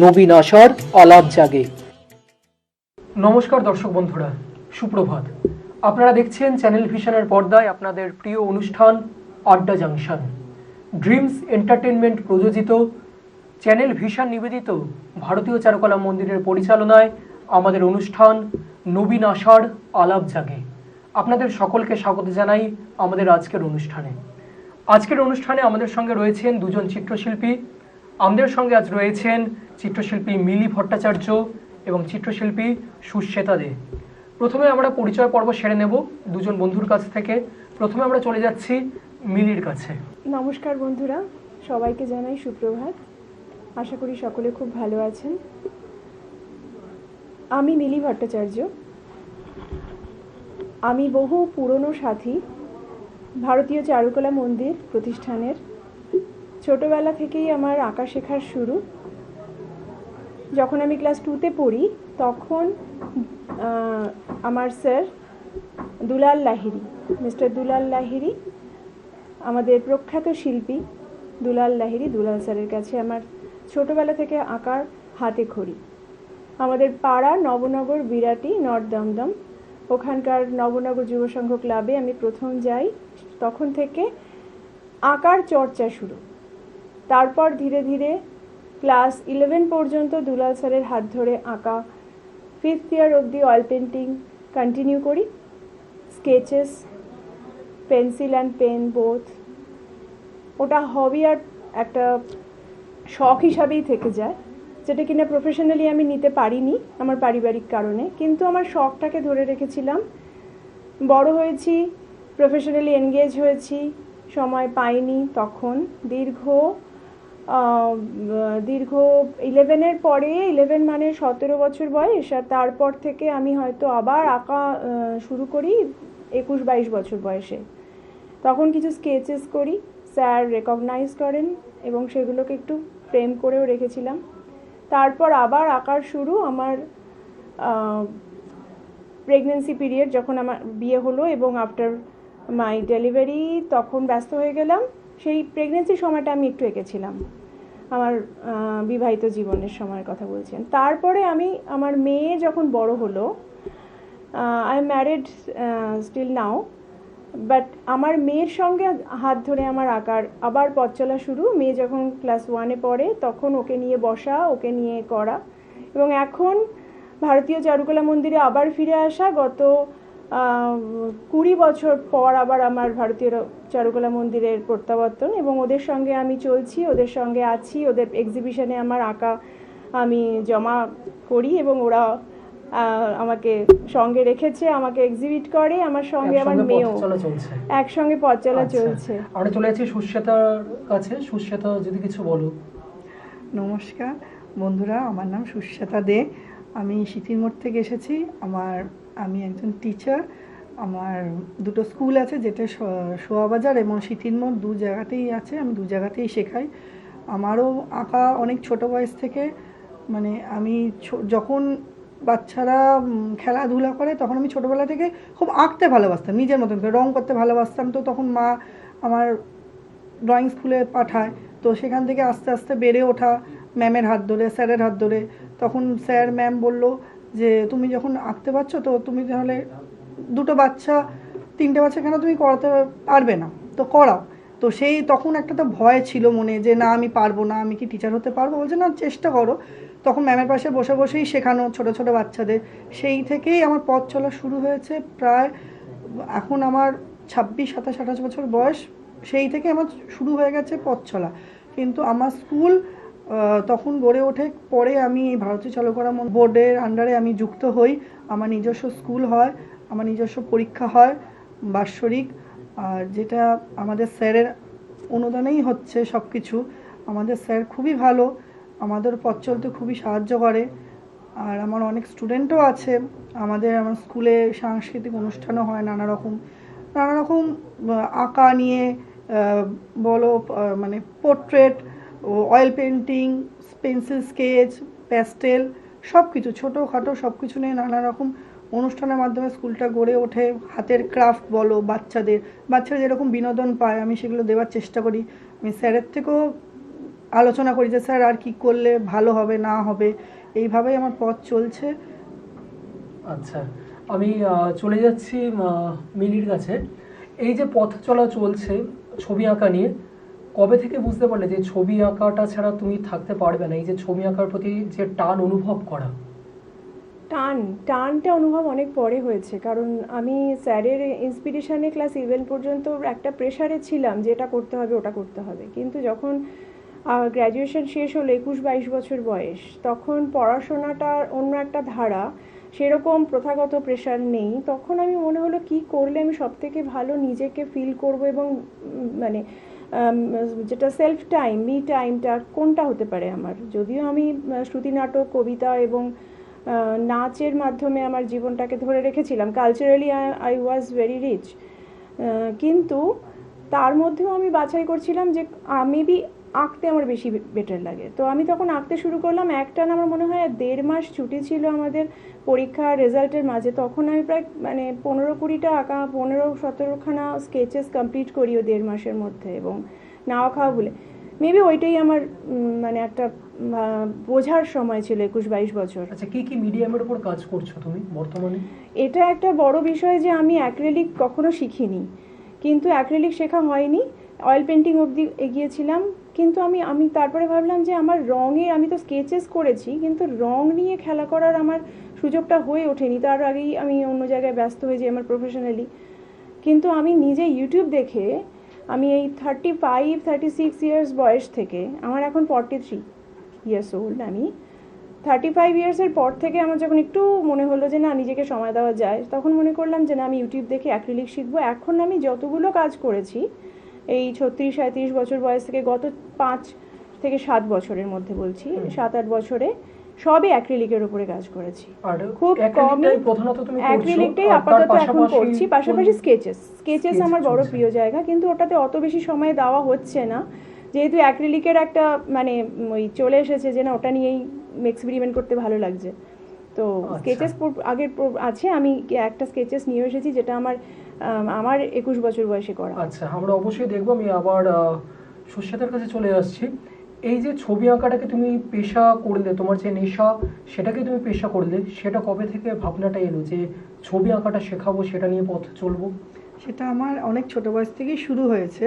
নবীন আশার আলাপ জাগে। নমস্কার দর্শক বন্ধুরা, সুপ্রভাত। আপনারা দেখছেন চ্যানেল ভিশনের পর্দায় আপনাদের প্রিয় অনুষ্ঠান, আড্ডা জাংশন। ড্রিমস এন্টারটেনমেন্ট প্রযোজিত, চ্যানেল ভিশন নিবেদিত ভারতীয় চারুকলা মন্দিরের পরিচালনায় আমাদের অনুষ্ঠান নবীন আশার আলাপ জাগে। আপনাদের সকলকে স্বাগত জানাই আমাদের আজকের অনুষ্ঠানে। আজকের অনুষ্ঠানে আমাদের সঙ্গে রয়েছেন দুজন চিত্রশিল্পী আমাদের সঙ্গে আজ রয়েছেন চিত্রশিল্পী মিলি ভট্টাচার্য এবং চিত্রশিল্পী সুশ্বেতা দে। প্রথমে আমরা পরিচয় পর্ব সেরে নেব দুজন বন্ধুর কাছ থেকে। প্রথমে আমরা চলে যাচ্ছি মিলির কাছে। নমস্কার বন্ধুরা, সবাইকে জানাই সুপ্রভাত। আশা করি সকলে খুব ভালো আছেন। আমি মিলি ভট্টাচার্য। আমি বহু পুরনো সাথী, ভারতীয় চারুকলা মন্দির প্রতিষ্ঠানের ছোটবেলা থেকেই আমার আঁকা শেখার শুরু। যখন আমি ক্লাস টুতে পড়ি, তখন আমার স্যার দুলাল লাহিরি মিস্টার দুলাল লাহিরি আমাদের প্রখ্যাত শিল্পী দুলাল লাহিরি দুলাল স্যারের কাছে আমার ছোটবেলা থেকে আঁকার হাতে খড়ি। আমাদের পাড়া নবনগর বিরাটি নর্থ দমদম, ওখানকার নবনগর যুব সংঘ ক্লাবে আমি প্রথম যাই, তখন থেকে আঁকার চর্চা শুরু। তারপর ধীরে ধীরে ক্লাস ইলেভেন পর্যন্ত দুলাল স্যারের হাত ধরে আঁকা। ফিফথ ইয়ার অবধি অয়েল পেন্টিং কন্টিনিউ করি। Sketches pencil and pen both ওটা হবি আর একটা শখ হিসাবেই থেকে যায়, যেটা কিনা প্রফেশনালি আমি নিতে পারিনি আমার পারিবারিক কারণে। কিন্তু আমার শখটাকে ধরে রেখেছিলাম। বড় হয়েছি প্রফেশনালি এনগেজ হয়েছি, সময় পাইনি তখন, দীর্ঘ দীর্ঘ ইলেভেনের পরে ইলেভেন মানে সতেরো বছর বয়স, আর তারপর থেকে আমি হয়তো আবার আঁকা শুরু করি একুশ বাইশ বছর বয়সে। তখন কিছু স্কেচেস করি, স্যার রেকগনাইজ করেন এবং সেগুলোকে একটু ফ্রেম করেও রেখেছিলাম। তারপর আবার আঁকার শুরু আমার প্রেগনেন্সি পিরিয়ড যখন আমার বিয়ে হলো এবং আফটার মাই ডেলিভারি তখন ব্যস্ত হয়ে গেলাম। সেই প্রেগনেন্সি সময়টা আমি একটু এঁকেছিলাম। আমার বিবাহিত জীবনের সময়ের কথা বলছেন। তারপরে আমি আমার মেয়ে যখন বড় হলো I am married still now but আমার মেয়ের সঙ্গে হাত ধরে আমার আঁকার আবার পথ চলা শুরু। মেয়ে যখন ক্লাস ওয়ানে পড়ে, তখন ওকে নিয়ে বসা, ওকে নিয়ে করা। এবং এখন ভারতীয় চারুকলা মন্দিরে আবার ফিরে আসা। গত কুড়ি বছর পর আবার আমার ভারতীয় চারুকলা মন্দিরের প্রত্যাবর্তন এবং ওদের সঙ্গে আমি চলছি ওদের সঙ্গে আছি ওদের এক্সিবিশনে আমার আঁকা আমি জমা করি এবং ওরা আমাকে সঙ্গে রেখেছে আমাকে এক্সিবিট করে আমার সঙ্গে আমার মেয়েও। একসঙ্গে পথ চলা আচ্ছা। চলছে। আমরা চলে সুশ্বেতার কাছে। সুশ্বেতা যদি কিছু বলো। নমস্কার। বন্ধুরা আমার নাম সুস্মিতা দে। আমি মোড় থেকে এসেছি। আমার আমি একজন টিচার আমার দুটো স্কুল আছে, যেটা শোয়াবাজার এবং সিথির মোড়, দু জায়গাতেই আছে, আমি দু জায়গাতেই শেখাই। আমারও আঁকা অনেক ছোট বয়স থেকে মানে আমি যখন বাচ্চারা খেলাধুলা করে, তখন আমি ছোটোবেলা থেকে খুব আঁকতে ভালোবাসতাম, নিজের মতন করে, রং করতে ভালোবাসতাম। তো তখন মা আমার ড্রয়িং স্কুলে পাঠায়, তো সেখান থেকে আস্তে আস্তে বেড়ে ওঠা ম্যামের হাত ধরে স্যারের হাত ধরে। তখন স্যার ম্যাম বলল যে তুমি যখন আঁকতে পারছ, তো তুমি তাহলে দুটো বাচ্চা, তিনটে বাচ্চা কেন তুমি করাতে পারবে না? তো করাও। তো সেই তখন একটা তো ভয় ছিল মনে যে, না, আমি পারব না, আমি কি টিচার হতে পারব? বলছে, না, চেষ্টা করো। তখন ম্যামের পাশে বসে বসেই শেখানো ছোট ছোট বাচ্চাদের। সেই থেকেই আমার পথ চলা শুরু হয়েছে প্রায় এখন আমার ছাব্বিশ, সাতাশ, আঠাশ বছর বয়স। সেই থেকে আমার শুরু হয়ে গেছে পথ চলা। কিন্তু আমার স্কুল তখন গড়ে ওঠে। পরে আমি এই ভারতীয় চালকরা বোর্ডের আন্ডারে আমি যুক্ত হই। আমার নিজস্ব স্কুল হয়, আমার নিজস্ব পরীক্ষা হয়, বাৎসরিক। আর যেটা আমাদের স্যারের অনুদানেই হচ্ছে সব কিছু আমাদের স্যার খুবই ভালো, আমাদের পথ চলতে খুবই সাহায্য করে। আর আমার অনেক স্টুডেন্টও আছে। আমাদের আমার স্কুলে সাংস্কৃতিক অনুষ্ঠানও হয় নানা রকম নানা রকম আঁকা নিয়ে বলো মানে portrait oil painting pencil sketch pastel সব কিছু ছোটোখাটো সব কিছু নিয়ে নানা রকম অনুষ্ঠানের মাধ্যমে স্কুলটা গড়ে ওঠে। হাতের ক্রাফট বলো, বাচ্চাদের, বাচ্চারা যেরকম বিনোদন পায়, আমি সেগুলো দেওয়ার চেষ্টা করি। আমি স্যারের থেকেও আলোচনা করি যে, স্যার, আর কি করলে ভালো হবে, না হবে? এইভাবেই আমার পথ চলছে। আচ্ছা আমি চলে যাচ্ছি মিলির কাছে। এই যে পথ চলা চলছে, ছবি আঁকা নিয়ে কবে থেকে বুঝতে পারলে যে ছবি আঁকাটা ছাড়া তুমি থাকতে পারবে না? এই যে ছবি আঁকার প্রতি যে টান অনুভব করা। টান, টানটা অনুভব অনেক পরে হয়েছে। কারণ আমি স্যারের ইন্সপিরেশনে ক্লাস ইলেভেন পর্যন্ত একটা প্রেশারে ছিলাম যে এটা করতে হবে, ওটা করতে হবে। কিন্তু যখন গ্র্যাজুয়েশন শেষ হলো একুশ বাইশ বছর বয়স, তখন পড়াশোনাটার অন্য একটা ধারা, সেরকম প্রথাগত প্রেশার নেই। তখন আমি মনে হলো কি করলে আমি সব থেকে ভালো নিজেকে ফিল করব এবং মানে যেটা সেলফ টাইম মি টাইমটা কোনটা হতে পারে আমার? যদিও আমি শ্রুতি নাটক, কবিতা এবং নাচের মাধ্যমে আমার জীবনটাকে ধরে রেখেছিলাম। Culturally I was very rich কিন্তু তার মধ্যেও আমি বাছাই করছিলাম যে মেবি আঁকতে আমার বেশি বেটার লাগে। তো আমি তখন আঁকতে শুরু করলাম। একটা না আমার মনে হয় দেড় মাস ছুটি ছিল আমাদের পরীক্ষা রেজাল্টের মাঝে। তখন আমি প্রায় মানে পনেরো কুড়িটা আঁকা পনেরো সতেরোখানা স্কেচেস কমপ্লিট করি ও দেড় মাসের মধ্যে এবং নাওয়া খাওয়া বলে মেবি ওইটাই আমার মানে একটা বোঝার সময় ছিল একুশ বাইশ বছর। আচ্ছা কি কি মিডিয়ামের উপর কাজ করছ তুমি বর্তমানে? এটা একটা বড় বিষয় যে আমি অ্যাক্রেলিক কখনো শিখিনি। কিন্তু অ্যাক্রেলিক শেখা হয়নি। অয়েল পেন্টিং অবধি এগিয়েছিলাম। কিন্তু আমি আমি তারপরে ভাবলাম যে আমার রঙে আমি তো স্কেচেস করেছি, কিন্তু রং নিয়ে খেলা করার আমার সুযোগটা হয়ে ওঠেনি। তার আগেই আমি অন্য জায়গায় ব্যস্ত হয়ে যাই আমার প্রফেশনালি কিন্তু আমি নিজে ইউটিউব দেখে, আমি এই thirty five thirty six years বয়স থেকে, আমার এখন ফর্টি থ্রি ইয়ার্স ওল্ড আমি থার্টি ফাইভ ইয়ার্সের পর থেকে আমার যখন একটু মনে হলো যে না, নিজেকে সময় দেওয়া যায়, তখন মনে করলাম যে না, আমি ইউটিউব দেখে অ্যাক্রিলিক শিখব। এখন আমি যতগুলো কাজ করেছি এই ছত্রিশ সাঁত্রিশ বছর বয়স থেকে গত পাঁচ থেকে সাত বছরের মধ্যে বলছি সাত আট বছরে সবই অ্যাক্রিলিকের উপরে কাজ করেছি। খুব কমই অ্যাক্রিলিকটাই আপাতত এখন করছি পাশাপাশি স্কেচেস। স্কেচেস আমার বড় প্রিয় জায়গা কিন্তু ওটাতে অত বেশি সময় দেওয়া হচ্ছে না। যেহেতু অ্যাক্রিলিকের একটা মানে ওই চলে এসেছে যে না ওটা নিয়েই এক্সপেরিমেন্ট করতে ভালো লাগছে। তো আচ্ছা। স্কেচেস আগের আছে আমি একটা স্কেচেস নিয়ে এসেছি যেটা আমার আম, আমার একুশ বছর বয়সে করা। আচ্ছা আমরা অবশ্যই দেখব। আমি আবার সুস্মিতার কাছে চলে আসছি। এই যে ছবি আঁকাটাকে তুমি পেশা করলে তোমার যে নেশা সেটাকে তুমি পেশা করলে সেটা কবে থেকে ভাবনাটা এলো যে ছবি আঁকাটা শেখাবো সেটা নিয়ে পথ চলবো? সেটা আমার অনেক ছোট বয়স থেকেই শুরু হয়েছে।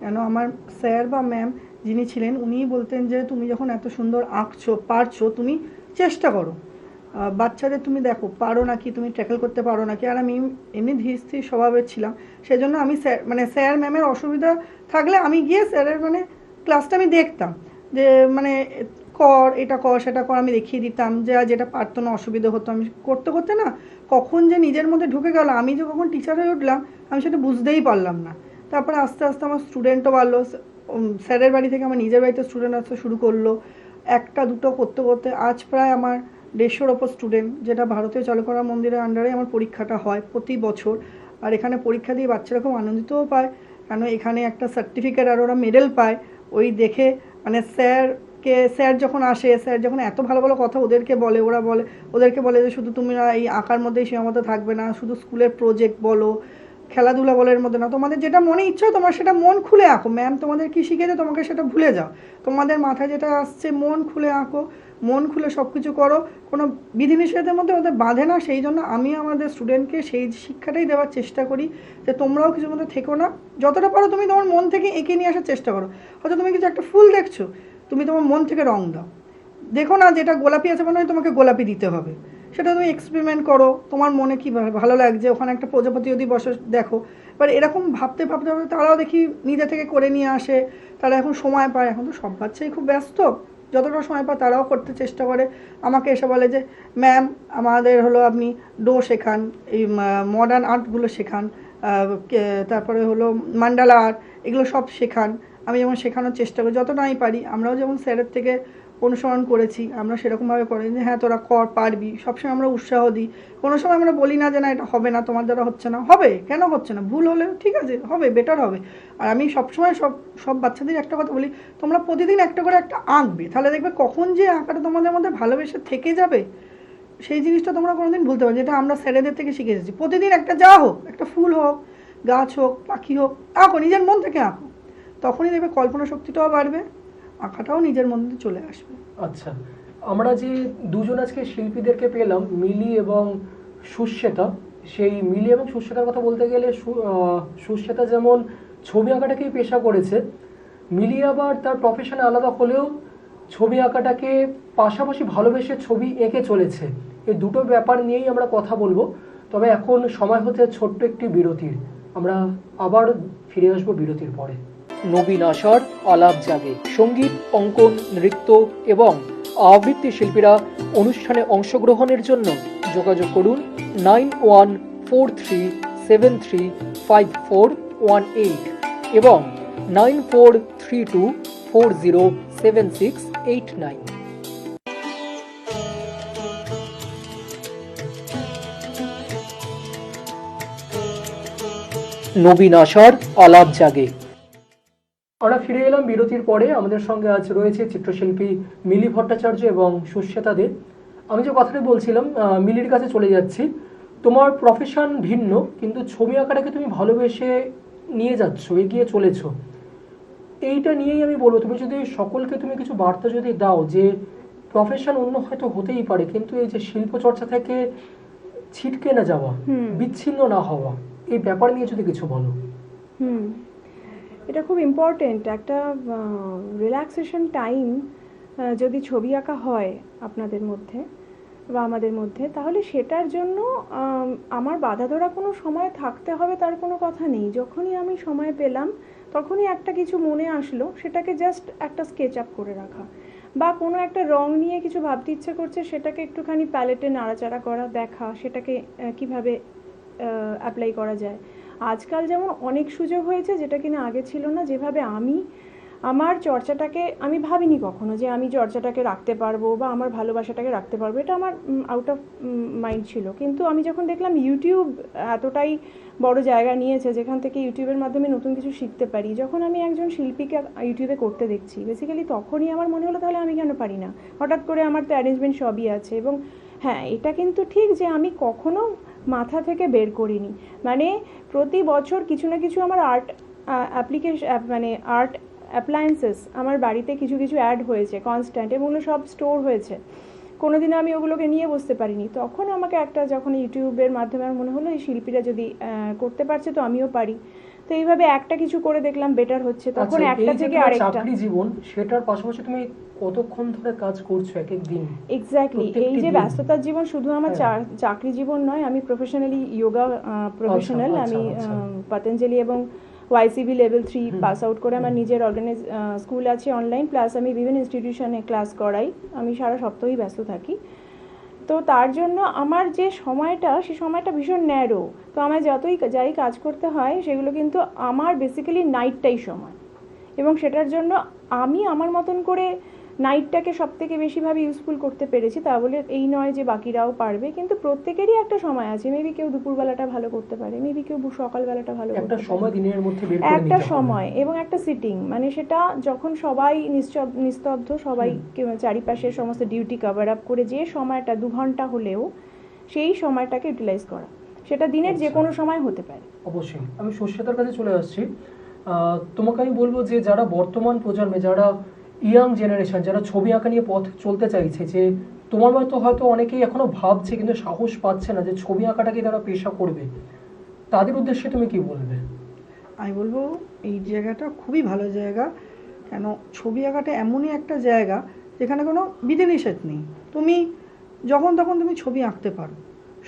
কেন আমার স্যার বা ম্যাম যিনি ছিলেন উনিই বলতেন যে তুমি যখন এত সুন্দর আঁকছো পারছ তুমি চেষ্টা করো। বাচ্চাদের তুমি দেখো, পারো নাকি, তুমি ট্যাকেল করতে পারো নাকি? আর আমি এমনি ধীর স্বভাবের ছিলাম সেই জন্য আমি স্যার মানে স্যার ম্যামের অসুবিধা থাকলে আমি গিয়ে স্যারের মানে ক্লাসটা আমি দেখতাম, যে মানে কর, এটা কর, সেটা কর, আমি দেখিয়ে দিতাম, যে যেটা পারতো না, অসুবিধা হতো। আমি করতে করতে না, কখন যে নিজের মধ্যে ঢুকে গেল, আমি যে কখন টিচার হয়ে উঠলাম, আমি সেটা বুঝতেই পারলাম না। তারপরে আস্তে আস্তে আমার স্টুডেন্টও বাড়লো স্যারের বাড়ি থেকে আমার নিজের বাড়িতে স্টুডেন্ট আসতে শুরু করল। একটা দুটো করতে করতে আজ প্রায় আমার দেড়শোর ওপর স্টুডেন্ট যেটা ভারতীয় চালুকরা মন্দিরের আন্ডারে আমার পরীক্ষাটা হয় প্রতি বছর। আর এখানে পরীক্ষা দিয়ে বাচ্চারা খুব আনন্দিতও পায়। কেন এখানে একটা সার্টিফিকেট আর ওরা মেডেল পায়। ওই দেখে মানে স্যারকে স্যার যখন আসে স্যার যখন এত ভালো ভালো কথা ওদেরকে বলে, ওরা বলে, ওদেরকে বলে যে শুধু তুমি না, এই আঁকার মধ্যেই সীমাবদ্ধ থাকবে না, শুধু স্কুলের প্রজেক্ট বলো, খেলাধুলা বলের মধ্যে না। তোমাদের যেটা মনে ইচ্ছা তোমার সেটা মন খুলে আঁকো। ম্যাম তোমাদের কি শিখেছে তোমাকে সেটা ভুলে যাও। তোমাদের মাথায় যেটা আসছে, মন খুলে আঁকো। মন খুলে সব কিছু করো। কোনো বিধিনিষেধের মধ্যে ওদের বাঁধে না, সেই জন্য আমি আমাদের স্টুডেন্টকে সেই শিক্ষাটাই দেওয়ার চেষ্টা করি যে তোমরাও কিছু মধ্যে থেকো না। যতটা পারো তুমি তোমার মন থেকে এঁকে নিয়ে আসার চেষ্টা করো। হয়তো তুমি কিছু একটা ফুল দেখছ, তুমি তোমার মন থেকে রং দাও। দেখো না যেটা গোলাপি আছে মনে তোমাকে গোলাপি দিতে হবে। সেটা তুমি এক্সপেরিমেন্ট করো, তোমার মনে কি ভালো লাগছে, ওখানে একটা প্রজাপতি যদি বসে, দেখো। এবার এরকম ভাবতে ভাবতে ভাবতে তারাও দেখি নিজে থেকে করে নিয়ে আসে, তারা এখন সময় পায়, এখন তো সব বাচ্চাই খুব ব্যস্ত। যতটা সময় পায় তারাও করতে চেষ্টা করে। আমাকে এসে বলে যে, ম্যাম, আমাদের হলো আপনি ডো শেখান, এই মডার্ন আর্টগুলো শেখান তারপরে হলো মান্ডালা আর্ট এগুলো সব শেখান। আমি যেমন শেখানোর চেষ্টা করি, যতটা আমি পারি, আমরাও যেমন স্যারের থেকে অনুসরণ করেছি। আমরা সেরকমভাবে করি যে হ্যাঁ তোরা কর, পারবি। সবসময় আমরা উৎসাহ দিই। কোনো সময় আমরা বলি না যে, না, এটা হবে না, তোমার দ্বারা হচ্ছে না। হবে, কেন হচ্ছে না? ভুল হলে ঠিক আছে, হবে বেটার হবে। আর আমি সবসময় সব সব বাচ্চাদের একটা কথা বলি, তোমরা প্রতিদিন একটা করে একটা আঁকবে। তাহলে দেখবে কখন যে আঁকাটা তোমাদের মধ্যে ভালোবেসে থেকে যাবে, সেই জিনিসটা তোমরা কোনোদিন ভুলতে পারো যেটা আমরা স্যারেদের থেকে শিখে এসেছি। প্রতিদিন একটা যা হোক, একটা ফুল হোক, গাছ হোক, পাখি হোক, আঁকো, নিজের মন থেকে আঁকো। তখনই দেখবে কল্পনা শক্তিটাও বাড়বে। আঁকাটাও নিজের মধ্যে চলে আসবে। আচ্ছা আমরা যে দুজন আজকে শিল্পীদেরকে পেলাম, মিলি এবং সুশ্বেতা সেই মিলি এবং সুশ্বেতার কথা বলতে গেলে সুশ্বেতা যেমন ছবি আঁকাটাকেই পেশা করেছে, মিলি আবার তার প্রফেশনে আলাদা হলেও ছবি আঁকাটাকে পাশাপাশি ভালোবেসে ছবি এঁকে চলেছে। এই দুটো ব্যাপার নিয়েই আমরা কথা বলব। তবে এখন সময় হচ্ছে ছোট্ট একটি বিরতির। আমরা আবার ফিরে আসব বিরতির পরে। নবীন আশার আলাপ জাগে। সংগীত অঙ্কন নৃত্য এবং আবৃত্তি শিল্পীরা অনুষ্ঠানে অংশগ্রহণের জন্য যোগাযোগ করুন nine one four three seven three five four one eight এবং nine four three two four zero seven six eight nine. নবীন আশার আলাপ জাগে। আমরা ফিরে এলাম বিরতির পরে। আমাদের সঙ্গে আজ রয়েছে চিত্রশিল্পী মিলি ভট্টাচার্য এবং সুস্মিতা দে। আমি যে কথাটা বলছিলাম মিলির কাছে চলে যাচ্ছি। তোমার প্রফেশন ভিন্ন কিন্তু ছবি আঁকাটাকে তুমি ভালোবেসে নিয়ে যাচ্ছ এগিয়ে চলেছো। এইটা নিয়েই আমি বলব তুমি যদি সকলকে তুমি কিছু বার্তা যদি দাও যে প্রফেশন অন্য হয়তো হতেই পারে কিন্তু এই যে শিল্প চর্চা থেকে ছিটকে না যাওয়া। বিচ্ছিন্ন না হওয়া এই ব্যাপার নিয়ে যদি কিছু বলো। হুম। এটা খুব ইম্পর্টেন্ট একটা রিল্যাক্সেশন টাইম যদি ছবি আঁকা হয় আপনাদের মধ্যে বা আমাদের মধ্যে, তাহলে সেটার জন্য আমার বাধা ধরা কোনো সময় থাকতে হবে তার কোনো কথা নেই। যখনই আমি সময় পেলাম, তখনই একটা কিছু মনে আসলো, সেটাকে জাস্ট একটা স্কেচ আপ করে রাখা। বা কোনো একটা রং নিয়ে কিছু ভাবতে ইচ্ছে করছে, সেটাকে একটুখানি প্যালেটে নাড়াচাড়া করা, দেখা, সেটাকে কীভাবে অ্যাপ্লাই করা যায়। আজকাল যেমন অনেক সুযোগ হয়েছে, যেটা কিনা আগে ছিল না, যেভাবে আমি আমার চর্চাটাকে, আমি ভাবিনি কখনো যে আমি চর্চাটাকে রাখতে পারব বা আমার ভালোবাসাটাকে রাখতে পারব, এটা আমার আউট অফ মাইন্ড ছিল। কিন্তু আমি যখন দেখলাম ইউটিউব এতটাই বড় জায়গা নিয়েছে, যেখান থেকে ইউটিউবের মাধ্যমে নতুন কিছু শিখতে পারি, যখন আমি একজন শিল্পীকে ইউটিউবে করতে দেখছি বেসিক্যালি তখনই আমার মনে হলো তাহলে আমি কেন পারি না? হঠাৎ করে আমার তো অ্যারেঞ্জমেন্ট সবই আছে এবং হ্যাঁ এটা কিন্তু ঠিক যে আমি কখনো মাথা থেকে বের করিনি। মানে প্রতি বছর কিছু না কিছু আমার আর্ট অ্যাপ্লিকেশন মানে আর্ট অ্যাপ্লায়েন্সেস আমার বাড়িতে কিছু কিছু অ্যাড হয়েছে কনস্ট্যান্ট এবং সব স্টোর হয়েছে। কোনোদিনও আমি ওগুলোকে নিয়ে বসতে পারিনি। তখন আমাকে একটা যখন ইউটিউবের মাধ্যমে আমার মনে হলো, এই শিল্পীরা যদি করতে পারছে তো আমিও পারি। তো এইভাবে একটা কিছু করে দেখলাম বেটার হচ্ছে। তখন আচ্ছা, একটা থেকে আরেকটা। চাকরি জীবন সেটার পাশাপাশি তুমি কতক্ষণ ধরে কাজ করছ এক এক দিন? এক্স্যাক্টলি এই যে ব্যস্ততার জীবন শুধু আমার হ্যাঁ। চাকরি জীবন নয় আমি প্রফেশনালি যোগা প্রফেশনাল আচ্ছা, আমি আচ্ছা। পতঞ্জলি এবং YCB level three pass out করে আমার নিজের অর্গানাইজ স্কুল আছে অনলাইন প্লাস আমি বিভিন্ন ইনস্টিটিউশনে ক্লাস করাই। আমি সারা সপ্তাহই ব্যস্ত থাকি। তো তার জন্য আমার যে সময়টা, সে সময়টা ভীষণ ন্যারো তো আমার যতই যাই কাজ করতে হয়, সেগুলো কিন্তু আমার বেসিক্যালি নাইটটাই সময়। এবং সেটার জন্য আমি আমার মতন করে নাইটটাকে সব থেকে বেশিভাবে ইউজফুল করতে পেরেছি তা বলে এই নয় যে বাকিরাও পারবে কিন্তু প্রত্যেকেরই একটা সময় আছে। মেবি কেউ দুপুরবেলাটা ভালো করতে পারে মেবি কেউ সকালবেলাটা ভালো একটা সময় দিনের মধ্যে বের করে একটা সময় এবং একটা সিটিং মানে সেটা যখন সবাই নিস্তব্ধ সবাই কে- চারিপাশের সমস্ত ডিউটি কভার আপ করে যে সময়টা দু ঘণ্টা হলেও সেই সময়টাকে ইউটিলাইজ করা। সেটা দিনের যে আচ্ছা। কোনো সময় হতে পারে। অবশ্যই। আমি সুস্মিতার কাছে চলে আসছি। তোমাকে আমি বলব যে যারা বর্তমান প্রজন্মে যারা ইয়াং জেনারেশন যারা ছবি আঁকা নিয়ে পথ চলতে চাইছে, যে তোমার মতো হয়তো অনেকেই এখনও ভাবছে কিন্তু সাহস পাচ্ছে না যে ছবি আঁকাটাকে তারা পেশা করবে। তাদের উদ্দেশ্যে তুমি কি বলবে? আমি বলব এই জায়গাটা খুবই ভালো জায়গা। কেন ছবি আঁকাটা এমনই একটা জায়গা যেখানে কোনো বিধিনিষেধ নেই। তুমি যখন তখন তুমি ছবি আঁকতে পারো।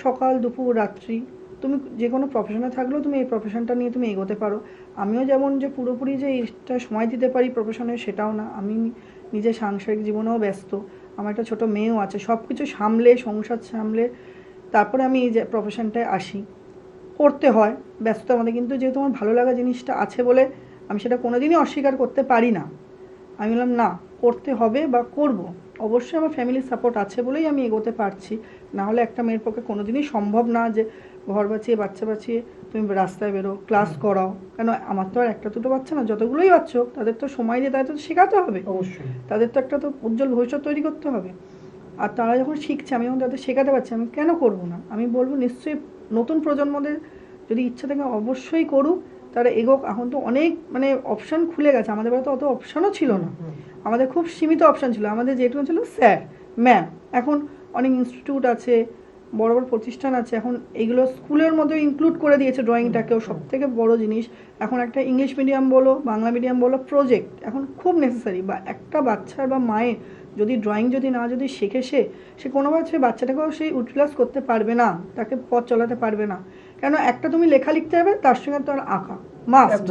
সকাল, দুপুর, রাত্রি তুমি যে কোনো প্রফেশনে থাকলেও তুমি এই প্রফেশনটা নিয়ে তুমি এগোতে পারো। আমিও যেমন যে পুরোপুরি যে এইটা সময় দিতে পারি প্রফেশনে সেটাও না। আমি নিজের সাংসারিক জীবনেও ব্যস্ত। আমার একটা ছোটো মেয়েও আছে। সব কিছু সামলে, সংসার সামলে তারপরে আমি এই যে প্রফেশনটায় আসি। করতে হয় ব্যস্ততার মধ্যে কিন্তু যেহেতু আমার ভালো লাগা জিনিসটা আছে বলে আমি সেটা কোনো দিনই অস্বীকার করতে পারি না। আমি বললাম, না, করতে হবে বা করব। অবশ্যই আমার ফ্যামিলির সাপোর্ট আছে বলেই আমি এগোতে পারছি। না হলে একটা মেয়ের পক্ষে কোনোদিনই সম্ভব না যে ঘর বাঁচিয়ে বাচ্চা বাঁচিয়ে তুমি রাস্তায় বেরো ক্লাস করাও। কেন আমার তো আর একটা দুটো বাচ্চা না যতগুলোই বাচ্চা তাদের তো সময় দিয়ে তাদের তো শেখাতে হবে। অবশ্যই। তাদের তো একটা তো উজ্জ্বল ভবিষ্যৎ তৈরি করতে হবে। আর তারা যখন শিখছে আমি যখন তাদের শেখাতে পারছি আমি কেন করব না? আমি বলব নিশ্চয়ই নতুন প্রজন্মদের যদি ইচ্ছা থাকে অবশ্যই করুক। তারা এগোক। এখন তো অনেক মানে অপশন খুলে গেছে। আমাদের বেলা তো অত অপশনও ছিল না। আমাদের খুব সীমিত অপশন ছিল। আমাদের যেটুকু ছিল স্যার ম্যাম এখন অনেক ইনস্টিটিউট আছে বড় বড় প্রতিষ্ঠান আছে এখন এগুলো স্কুলের মধ্যে ইনক্লুড করে দিয়েছে ড্রয়িংটাকেও সব থেকে বড় জিনিস এখন একটা ইংলিশ মিডিয়াম বলো বাংলা মিডিয়াম বলো প্রজেক্ট এখন খুব নেসেসারি বা একটা বাচ্চার বা মায়ের যদি ড্রয়িং যদি না যদি শেখে সে সে কোনোভাবে সে বাচ্চাটাকেও সেই ইউটিলাইজ করতে পারবে না তাকে পথ চলাতে পারবে না। কেন একটা তুমি লেখা লিখতে হবে তার সঙ্গে তার আঁকা মাস্ট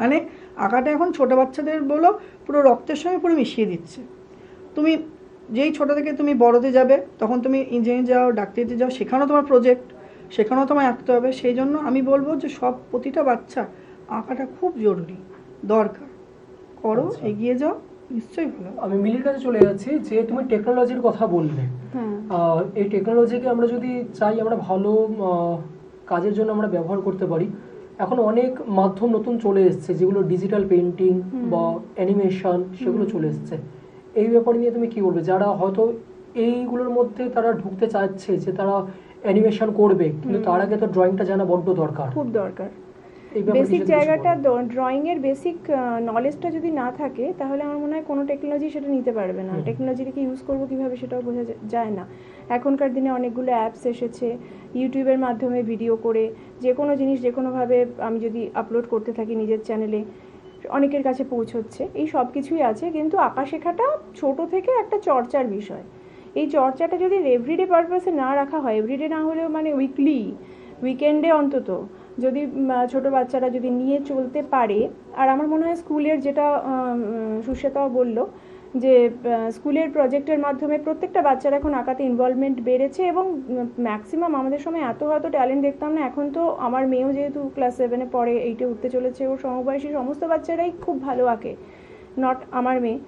মানে আঁকাটা এখন ছোট বাচ্চাদের বলো পুরো রক্তের সঙ্গে পুরো মিশিয়ে দিচ্ছে। তুমি যেই ছোট থেকে তুমি বড়তে যাবে তখন তুমি ইঞ্জিনিয়ারিং যাও ডাক্তারিতে যাও সেখানেও তোমার প্রজেক্ট সেখানেও তোমায় আঁকতে হবে। সেই জন্য আমি বলব যে সব প্রতিটা বাচ্চা আঁকাটা খুব জরুরি দরকার। করো আচ্ছা। এগিয়ে যাও নিশ্চয়ই ভালো। আমি মিলির কাছে চলে যাচ্ছি যে তুমি টেকনোলজির কথা বললে। হ্যাঁ। আহ, এই টেকনোলজিকে আমরা যদি চাই আমরা ভালো আহ, কাজের জন্য আমরা ব্যবহার করতে পারি এখন অনেক মাধ্যম নতুন চলে এসেছে যেগুলো ডিজিটাল পেন্টিং বা অ্যানিমেশন সেগুলো চলে এসেছে। এই ব্যাপারে নিয়ে তুমি কি বলবে? যারা হয়তো এইগুলোর মধ্যে তারা ঢুকতে চাচ্ছে যে তারা অ্যানিমেশন করবে কিন্তু তার আগে তো ড্রয়িংটা জানা বড্ড দরকার। খুব দরকার। বেসিক জায়গাটা। ড্রয়িং এর বেসিক নলেজটা যদি না থাকে তাহলে আমার মনে হয় কোনো টেকনোলজি সেটা নিতে পারবে না। হুম। টেকনোলজিকে ইউজ করব কীভাবে সেটাও বোঝা যায় না। এখনকার দিনে অনেকগুলো অ্যাপস এসেছে ইউটিউবের মাধ্যমে ভিডিও করে যে কোনো জিনিস যে কোনোভাবে আমি যদি আপলোড করতে থাকি নিজের চ্যানেলে অনেকের কাছে পৌঁছচ্ছে। এই সব কিছুই আছে, কিন্তু আঁকা শেখাটা ছোট থেকে একটা চর্চার বিষয়। এই চর্চাটা যদি এভরিডে পারপাসে না রাখা হয় এভরিডে না হলেও মানে উইকলি উইকেন্ডে অন্তত, যদি ছোট বাচ্চারা যদি নিয়ে চলতে পারে, আর আমার মনে হয় স্কুলের যেটা সুস্বেতাও বলল যে স্কুলের প্রজেক্টের মাধ্যমে প্রত্যেকটা বাচ্চার এখন আঁকাতে ইনভলভমেন্ট বেড়েছে এবং ম্যাক্সিমাম আমাদের সময় এত হয়তো ট্যালেন্ট দেখতাম না, এখন তো আমার মেয়েও যেহেতু ক্লাস সেভেনে পড়ে এইটে উঠতে চলেছে, ওর সমবয়সী সমস্ত বাচ্চারাই খুব ভালো আঁকে নট আমার মেয়ে,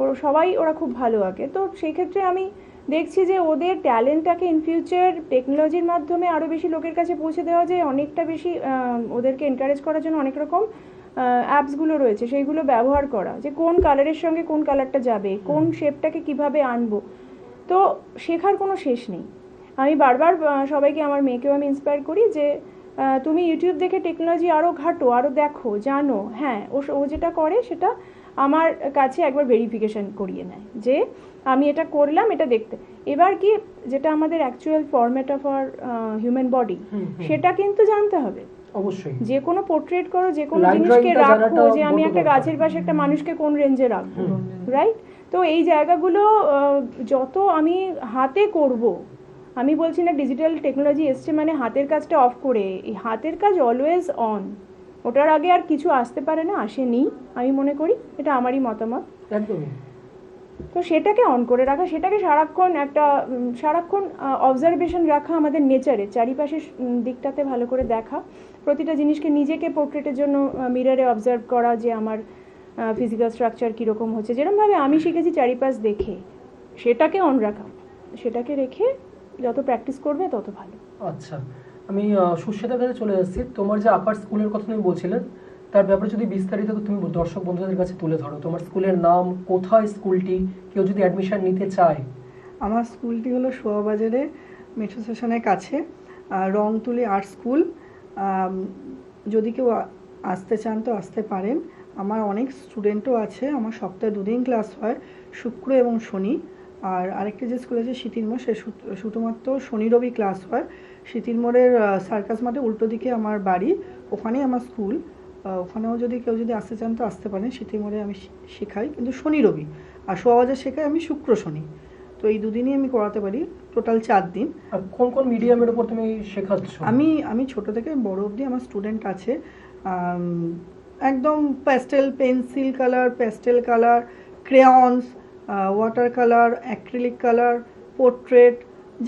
ওর সবাই ওরা খুব ভালো আঁকে। তো সেই ক্ষেত্রে আমি দেখছি যে, ওদের ট্যালেন্টটাকে ইন ফিউচার টেকনোলজির মাধ্যমে আরও বেশি লোকের কাছে পৌঁছে দেওয়া যায় অনেকটা বেশি ওদেরকে এনকারেজ করার জন্য অনেক রকম অ্যাপসগুলো রয়েছে সেইগুলো ব্যবহার করা। যে কোন কালারের সঙ্গে কোন কালারটা যাবে কোন শেপটাকে কীভাবে আনব। তো শেখার কোনো শেষ নেই। আমি বারবার সবাইকে আমার মেয়েকেও আমি ইন্সপায়ার করি যে তুমি ইউটিউব দেখে টেকনোলজি আরও ঘাটো আরও দেখো জানো। হ্যাঁ ও ও যেটা করে সেটা আমার কাছে একবার ভেরিফিকেশন করিয়ে নেয় যে আমি এটা করলাম এটা দেখতে। এবার কি যেটা আমাদের actual format of our human body. সেটা কিন্তু জানতে হবে। অবশ্যই। যে কোনো পোর্ট্রেট করো যে কোনো জিনিসকে রাখো যে আমি একটা গাছের পাশে একটা মানুষকে কোন রেঞ্জে রাখব রাইট তো এই জায়গাগুলো যত আমি হাতে করব আমি বলছি না ডিজিটাল টেকনোলজি এসছে মানে হাতের কাজটা অফ করে এই হাতের কাজ অলওয়েজ অন ওটার আগে আর কিছু আসতে পারে না আসেনি আমি মনে করি এটা আমারই মতামত। একদমই। তো সেটাকে অন করে রাখা সেটাকে সারাক্ষণ একটা সারাক্ষণ অবজারভেশন রাখা আমাদের নেচারে চারিপাশের দিকটাতে ভালো করে দেখা। প্রতিটা জিনিসকে নিজেকে পোর্ট্রেটের জন্য মিরারে অবজার্ভ করা যে আমার ফিজিক্যাল স্ট্রাকচার কীরকম হচ্ছে। যেরকমভাবে আমি শিখেছি চারিপাশ দেখে সেটাকে অন রাখা। সেটাকে রেখে যত প্র্যাকটিস করবে তত ভালো। আচ্ছা আমি সুশ্বেতার কাছে চলে যাচ্ছি তোমার যে আপার স্কুলের কথা তুমি বলছিলেন তার ব্যাপারে যদি বিস্তারিত তুমি দর্শক বন্ধুদের কাছে তুলে ধরো তোমার স্কুলের নাম কোথায় স্কুলটি কেউ যদি অ্যাডমিশন নিতে চায়। আমার স্কুলটি হলো শোয়াবাজারে মেট্রো স্টেশনের কাছে রংতুলি আর্ট স্কুল যদি কেউ আসতে চান তো আসতে পারেন। আমার অনেক স্টুডেন্টও আছে, আমার সপ্তাহে দুদিন ক্লাস হয়, শুক্র এবং শনি। আর আরেকটা যে স্কুল আছে শীতিরমোড় সে শুধুমাত্র শনি রবি ক্লাস হয়। শীতিরমোড়ের সার্কাস মাঠে উল্টো দিকে আমার বাড়ি, ওখানেই আমার স্কুল। ওখানেও যদি কেউ যদি আসতে চান তো আসতে পারেন শীতিরমোড়ে আমি শেখাই। কিন্তু শনি রবি, আর শোয়াবাজার শেখাই আমি শুক্র, শনি। তো এই দুদিনই আমি করাতে পারি টোটাল চার দিন। কোন কোন মিডিয়ামের উপর তুমি শেখাচ্ছ? আমি আমি ছোট থেকে বড় অবধি আমার স্টুডেন্ট আছে একদম pastel pencil colour pastel colour crayons water colour acrylic colour portrait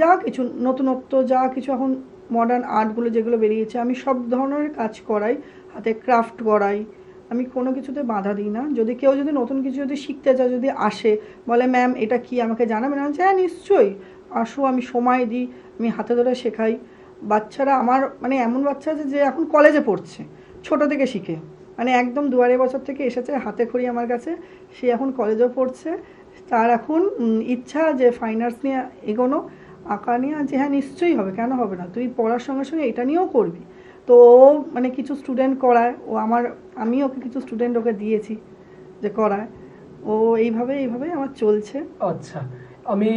যা কিছু নতুনত্ব যা কিছু এখন মডার্ন আর্টগুলো যেগুলো বেরিয়েছে আমি সব ধরনের কাজ করাই হাতে ক্রাফট করাই। আমি কোনো কিছুতে বাধা দিই না। যদি কেউ যদি নতুন কিছু যদি শিখতে চায়, যদি আসে, বলে, ম্যাম, এটা কি আমাকে জানাবেন আমি হ্যাঁ নিশ্চয়ই। আসো, আমি সময় দিই, আমি হাতে ধরে শেখাই। বাচ্চারা আমার মানে এমন বাচ্চা আছে যে এখন কলেজে পড়ছে, ছোট থেকে শিখে। মানে একদম দু আড়াই বছর থেকে এসেছে, হাতে খড়ি আমার কাছে। সে এখন কলেজেও পড়ছে। তার এখন ইচ্ছা যে ফাইন আর্টস নিয়ে এগোনো, আঁকা নিয়ে, যে হ্যাঁ নিশ্চয়ই হবে। কেন হবে না? তুই পড়ার সঙ্গে সঙ্গে এটা নিয়েও করবি। তো ও মানে কিছু স্টুডেন্ট করায়। ও আমার আমি ওকে কিছু স্টুডেন্ট ওকে দিয়েছি যে করায়। ও এইভাবে এইভাবে আমার চলছে। আচ্ছা আমি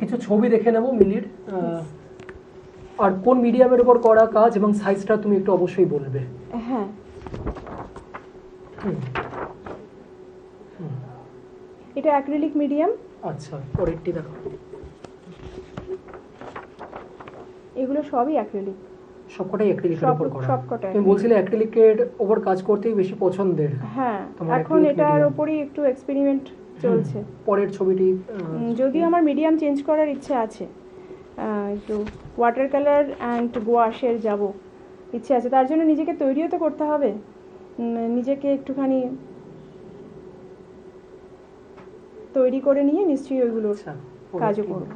কিছু ছবি দেখে নেব মিলির। আর কোন মিডিয়ামের উপর করা কাজ এবং সাইজটা তুমি একটু অবশ্যই বলবে। হ্যাঁ। হুম। হুম, এটা অ্যাক্রিলিক মিডিয়াম আচ্ছা পরেরটি দেখো। এগুলো সবই অ্যাক্রিলিক সবকটাই অ্যাক্রিলিকের উপর করা। সবকটাই। তুমি বলছিলে অ্যাক্রিলিকের উপর কাজ করতেই বেশি পছন্দের। হ্যাঁ এখন এটার। ওপরই একটু এক্সপেরিমেন্ট চলছে। পরের ছবিটি যদিও আমার মিডিয়াম চেঞ্জ করার ইচ্ছে আছে। একটু ওয়াটার কালার অ্যান্ড গোয়াশের যাব। ইচ্ছে আছে। তার জন্য নিজেকে তৈরিও তো করতে হবে। নিজেকে একটুখানি তৈরি করে নিয়ে নিশ্চয়ই ওইগুলোর আচ্ছা কাজও। করব।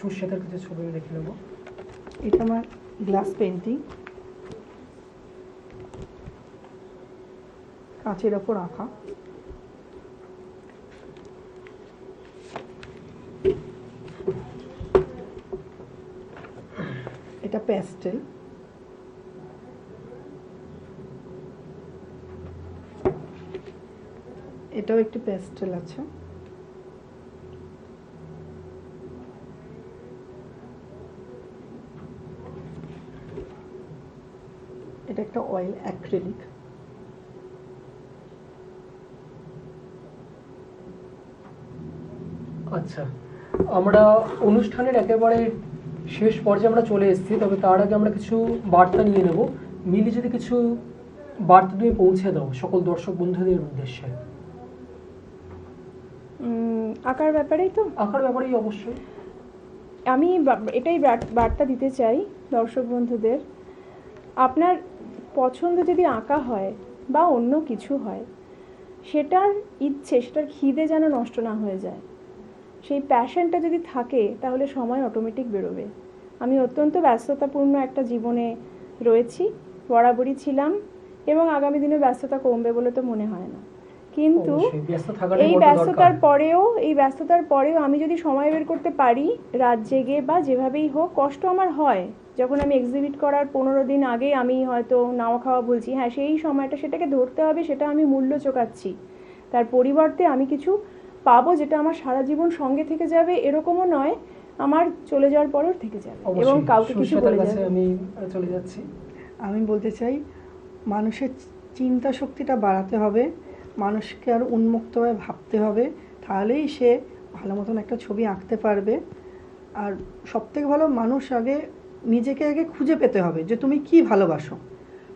সুস্বাদের কিছু ছবি দেখে নেব। এটা আমার গ্লাস পেন্টিং কাঁচের ওপর আঁকা। এটা প্যাস্টেল এটাও একটি প্যাস্টেল আছে। একটা অয়েল অ্যাক্রিলিক আচ্ছা আমরা অনুষ্ঠানের একেবারে শেষ পর্যায়ে আমরা চলে এসেছি তবে তার আগে আমরা কিছু বার্তা নিয়ে নেব। মিলি যদি কিছু বার্তা তুমি পৌঁছে দাও সকল দর্শক বন্ধুদের উদ্দেশ্যে। উম, আঁকার ব্যাপারেই তো? আঁকার ব্যাপারেই অবশ্যই। আমি এটাই বার্তা দিতে চাই দর্শক বন্ধুদের। আপনার পছন্দ যদি আঁকা হয় বা অন্য কিছু হয় সেটার ইচ্ছে সেটার খিদে যেন নষ্ট না হয়ে যায়। সেই প্যাশনটা যদি থাকে তাহলে সময় অটোমেটিক বেরোবে। আমি অত্যন্ত ব্যস্ততাপূর্ণ একটা জীবনে রয়েছি বরাবরই ছিলাম এবং আগামী দিনে ব্যস্ততা কমবে বলে তো মনে হয় না। কিন্তু এই ব্যস্ততার পরেও এই ব্যস্ততার পরেও আমি যদি সময় বের করতে পারি রাত জেগে বা যেভাবেই হোক কষ্ট আমার হয় যখন আমি এক্সিবিট করার পনেরো দিন আগে আমি হয়তো নাওয়া খাওয়া বলছি হ্যাঁ সেই সময়টা সেটাকে ধরতে হবে সেটা আমি মূল্য চোকাচ্ছি। তার পরিবর্তে আমি কিছু পাবো যেটা আমার সারা জীবন সঙ্গে থেকে যাবে এরকমও নয় আমার চলে যাওয়ার পরেও থেকে যাবে এবং কাউকে কিছু বলে যাবে আমি চলে যাচ্ছি। আমি বলতে চাই মানুষের চিন্তা শক্তিটা বাড়াতে হবে মানুষকে আর উন্মুক্তভাবে ভাবতে হবে তাহলেই সে ভালো মতন একটা ছবি আঁকতে পারবে। আর সবথেকে ভালো মানুষ আগে নিজেকে আগে খুঁজে পেতে হবে যে তুমি কি ভালোবাসো।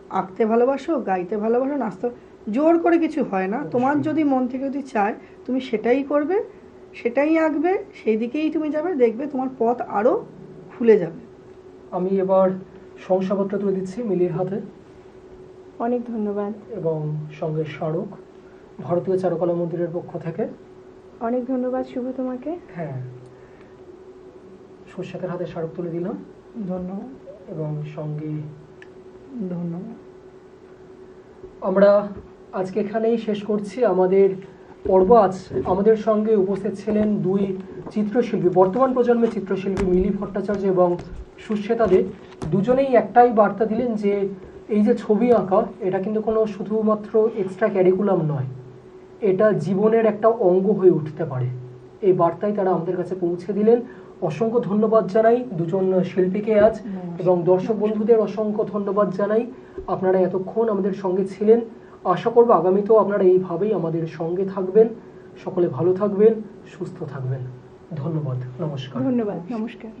আঁকতে ভালোবাসো গাইতে ভালোবাসো নাচতে জোর করে কিছু হয় না। তোমার যদি মন থেকে যদি চায় তুমি সেটাই করবে সেটাই আঁকবে সেই দিকেই তুমি যাবে দেখবে তোমার পথ আরও খুলে যাবে। আমি এবার শংসাপত্র তুলে দিচ্ছি মিলির হাতে। অনেক ধন্যবাদ। এবং সঙ্গে স্মারক ভারতীয় চারুকলা মন্দিরের পক্ষ থেকে। অনেক ধন্যবাদ শুভ তোমাকে। হ্যাঁ। সুস্বাদের হাতে স্মারক তুলে দিলাম। ধন্যবাদ। এবং সঙ্গে ধন্যবাদ। আমরা আজকে এখানেই শেষ করছি। আমাদের পর্ব আজ আমাদের সঙ্গে উপস্থিত ছিলেন দুই চিত্রশিল্পী বর্তমান প্রজন্মের চিত্রশিল্পী মিলি ভট্টাচার্য এবং সুশ্বেতা দে। দুজনেই একটাই বার্তা দিলেন যে এই যে ছবি আঁকা এটা কিন্তু কোনো শুধুমাত্র এক্সট্রা ক্যারিকুলাম নয় এটা জীবনের একটা অঙ্গ হয়ে উঠতে পারে। এই বার্তাই তারা আমাদের কাছে পৌঁছে দিলেন। অসংখ্য ধন্যবাদ জানাই দুজন শিল্পীকে আজ এবং দর্শক বন্ধুদের অসংখ্য ধন্যবাদ জানাই। আপনারা এতক্ষণ আমাদের সঙ্গে ছিলেন। আশা করব আগামীতেও আপনারা এইভাবেই আমাদের সঙ্গে থাকবেন। সকলে ভালো থাকবেন সুস্থ থাকবেন। ধন্যবাদ। নমস্কার। ধন্যবাদ। নমস্কার।